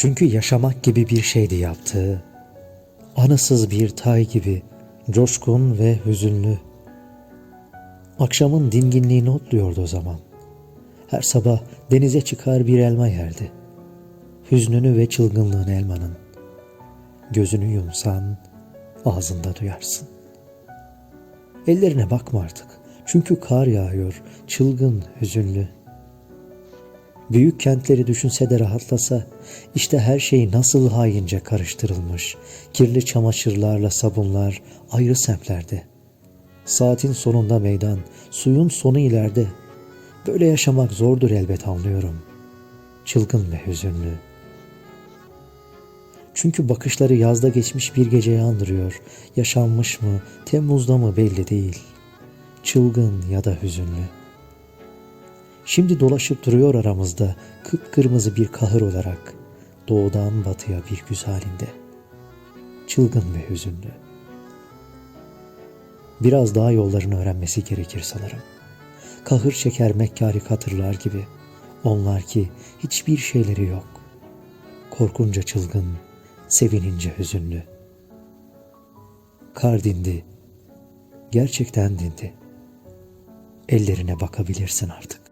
Çünkü yaşamak gibi bir şeydi yaptığı. Anısız bir tay gibi coşkun ve hüzünlü. Akşamın dinginliğini otluyordu o zaman. Her sabah denize çıkar bir elma yerdi. Hüznünü ve çılgınlığını elmanın. Gözünü yumsan ağzında duyarsın. Ellerine bakma artık. Çünkü kar yağıyor, çılgın, hüzünlü. Büyük kentleri düşünse de rahatlasa, işte her şey nasıl haince karıştırılmış. Kirli çamaşırlarla sabunlar ayrı semtlerde. Saatin sonunda meydan, suyun sonu ileride. Böyle yaşamak zordur elbet anlıyorum. Çılgın ve hüzünlü. Çünkü bakışları yazda geçmiş bir geceyi andırıyor. Yaşanmış mı, Temmuz'da mı belli değil. Çılgın ya da hüzünlü. Şimdi dolaşıp duruyor aramızda kıpkırmızı bir kahır olarak. Doğudan batıya bir güz halinde. Çılgın ve hüzünlü. Biraz daha yollarını öğrenmesi gerekir sanırım. Kahır çeker Mekkari katırlar gibi. Onlar ki hiçbir şeyleri yok. Korkunca çılgın, sevinince hüzünlü. Kar dindi. Gerçekten dindi. Ellerine bakabilirsin artık.